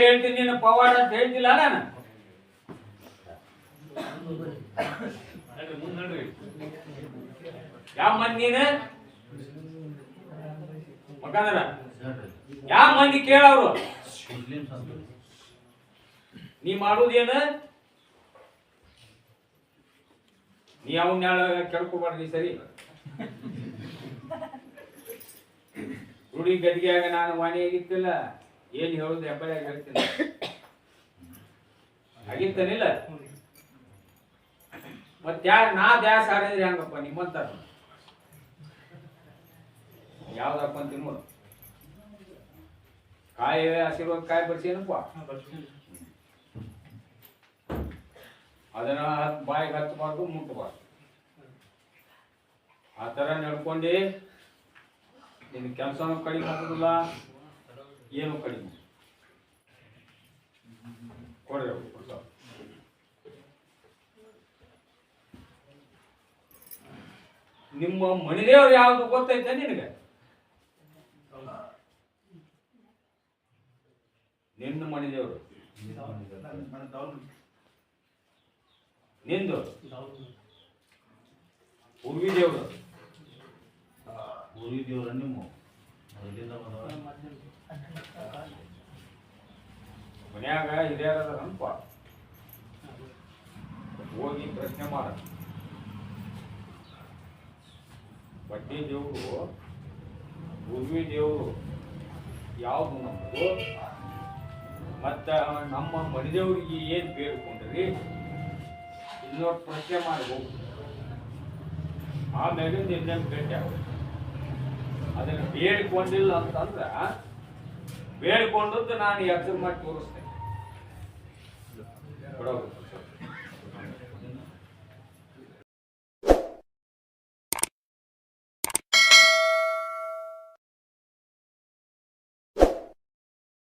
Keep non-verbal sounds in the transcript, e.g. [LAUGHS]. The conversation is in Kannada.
ಹೇಳ್ತೀನಿ ನೀನು ಪವಾಡ ಅಂತ ಹೇಳ್ತಿಲ್ಲ ನಾನು. ಯಾವ ಮಂದಿ ನೀನು? ಮಕ್ಕಂದ್ರ ಯಾವ ಮಂದಿ ಕೇಳವ್ರು ನೀ ಮಾಡುದೇನ? ನೀ ಅವನ್ನ ಕೇಳ್ಕೊಬಾರ್ದು ಸರಿ. [LAUGHS] ರೂಢಿ ಗದಿಗೆಯಾಗ ನಾನು ವಾಣಿಯಾಗಿತ್ತಿಲ್ಲ ಏನ್ ಹೇಳೋದು ಹೆಬ್ಬಳ್ಯಾಗ ಹೇಳ್ತೀನಿ. ಆಗಿರ್ತಾನಿಲ್ಲ ಮತ್ತೆ ಯಾ ನಾ ದ್ಯಾಸ ಆಡಿದ್ರೆ ಹೆಂಗಪ್ಪ ನಿಮ್ಮಂತ ಯಾವ್ದಪ್ಪ ಅಂತ ನೋಡು ಕಾಯಿ ಆಶೀರ್ವಾದ, ಕಾಯಿ ಬರ್ಸೇನಪ್ಪ ಅದನ್ನ ಹತ್ ಬಾಯಿಗೆ ಹತ್ತಬಾರ್ದು ಮುಟ್ಟಬಾರ್ದು ಆ ಥರ ನಡ್ಕೊಂಡು ನಿನ್ನ ಕೆಲಸನೂ ಕಡಿಮೆ ಆಗೋದಿಲ್ಲ. ಏನು ಕಡಿಮೆ? ಕೊಡ್ರಿ ಕೊಡ್ತಾವ್. ನಿಮ್ಮ ಮಣಿದೇವ್ರು ಯಾವ್ದು ಗೊತ್ತೈತೆ ನಿನಗೆ? ನಿನ್ನ ಮಣಿದೇವರು. ನಿಂದು? ಪೂರ್ವಿ ದೇವ್ರು ಊರಿ ದೇವ್ರ ನಿಮ್ಮ? ಮನ್ಯಾಗ ಹಿರಿಯರದಾರಪ್ಪ ಹೋಗಿ ಪ್ರಶ್ನೆ ಮಾಡ. ಬಡ್ಡಿ ದೇವರು ಭೂಮಿ ದೇವರು ಯಾವುದು ನಮ್ಮದು ಮತ್ತೆ ನಮ್ಮ ಮನಿದೇವ್ರಿಗೆ ಏನ್ ಬೇಡ್ಕೊಂಡ್ರಿ? ಇನ್ನೊಂದು ಪ್ರಶ್ನೆ ಮಾಡಿ. ಹೋಗು ಆಮೇಲೆ ನಿನ್ನೆ ಭೇಟಿ ಆಗ ಅದನ್ನು ಬೇಡ್ಕೊಂಡಿಲ್ಲ ಅಂತಂದ್ರ, ಬೇಡ್ಕೊಂಡದ್ದು ನಾನು ಎಚ್ಚರ ಮಾಡಿ ತೋರಿಸ್ತೇನೆ.